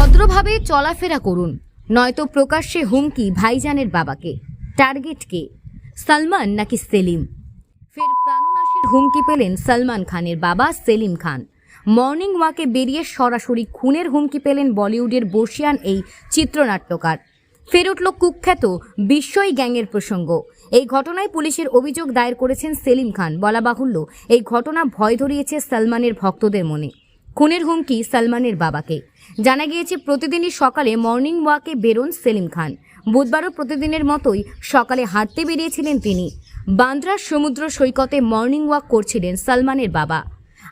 ভদ্রভাবে চলাফেরা করুন, নয়তো প্রকাশ্যে হুমকি ভাইজানের বাবাকে। টার্গেট কে? সালমান নাকি সেলিম? ফের প্রাণনাশের হুমকি পেলেন সালমান খানের বাবা সেলিম খান। মর্নিং ওয়াকে বেরিয়ে সরাসরি খুনের হুমকি পেলেন বলিউডের বর্ষিয়ান এই চিত্রনাট্যকার। ফের উঠল কুখ্যাত বিশ্বই গ্যাংয়ের প্রসঙ্গ। এই ঘটনায় পুলিশের অভিযোগ দায়ের করেছেন সেলিম খান। বলা বাহুল্য, এই ঘটনা ভয় ধরিয়েছে সালমানের ভক্তদের মনে। খুনের হুমকি সালমানের বাবাকে। জানা গিয়েছে, প্রতিদিনই সকালে মর্নিং ওয়াকে বেরোন সেলিম খান। বুধবারও প্রতিদিনের মতোই সকালে হাঁটতে বেরিয়েছিলেন তিনি। বান্দ্রার সমুদ্র সৈকতে মর্নিং ওয়াক করছিলেন সালমানের বাবা।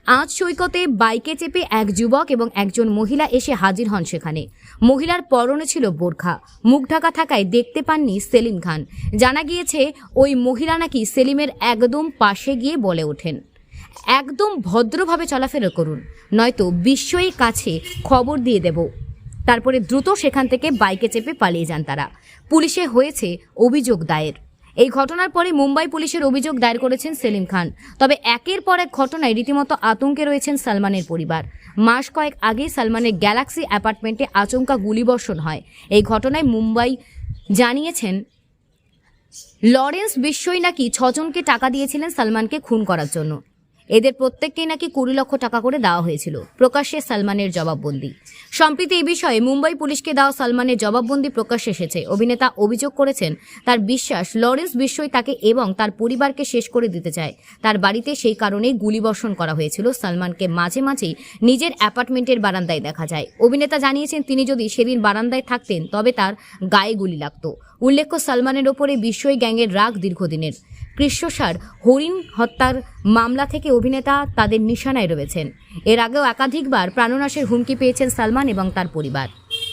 আজ সৈকতে বাইকে চেপে এক যুবক এবং একজন মহিলা এসে হাজির হন সেখানে। মহিলার পরনে ছিল বোরখা। মুখ ঢাকা থাকায় দেখতে পাননি সেলিম খান। জানা গিয়েছে, ওই মহিলা নাকি সেলিমের একদম পাশে গিয়ে বলে ওঠেন। একদম ভদ্রভাবে চলাফেরা করুন। নয়তো বিশ্বই কাছে খবর দিয়ে দেব। তারপরে দ্রুত সেখান থেকে বাইকে চেপে পালিয়ে যান তারা। পুলিশে হয়েছে অভিযোগ দায়ের। এই ঘটনার পরে মুম্বাই পুলিশের অভিযোগ দায়ের করেছেন সেলিম খান। তবে একের পর এক ঘটনায় রীতিমতো আতঙ্কে রয়েছেন সালমানের পরিবার। মাস কয়েক আগে সালমানের গ্যালাক্সি অ্যাপার্টমেন্টে আচমকা গুলিবর্ষণ হয়। এই ঘটনায় মুম্বাই জানিয়েছেন, লরেন্স বিশ্বই নাকি ছজনকে টাকা দিয়েছিলেন সালমানকে খুন করার জন্য। এদের প্রত্যেককেই নাকি কুড়ি লক্ষ টাকা করে দেওয়া হয়েছিল। প্রকাশ্যে সালমানের জবাববন্দি। সম্প্রতি এই বিষয়ে মুম্বাই পুলিশকে দেওয়া সালমানের জবাববন্দি প্রকাশ্যে এসেছে। অভিনেতা অভিযোগ করেছেন, তার বিশ্বাস লরেন্স বিশ্বই তাকে এবং তার পরিবারকে শেষ করে দিতে চায়। তার বাড়িতে সেই কারণেই গুলিবর্ষণ করা হয়েছিল। সালমানকে মাঝে মাঝেই নিজের অ্যাপার্টমেন্টের বারান্দায় দেখা যায়। অভিনেতা জানিয়েছেন, তিনি যদি সেদিন বারান্দায় থাকতেন, তবে তার গায়ে গুলি লাগতো। উল্লেখ্য, সালমানের ওপরে বিশ্বই গ্যাংয়ের রাগ দীর্ঘদিনের। কৃষ্ণসার হরিণ হত্যার মামলা থেকে অভিনেতা তাদের নিশানায় রয়েছেন। এর আগেও একাধিকবার প্রাণনাশের হুমকি পেয়েছেন সালমান এবং তার পরিবার।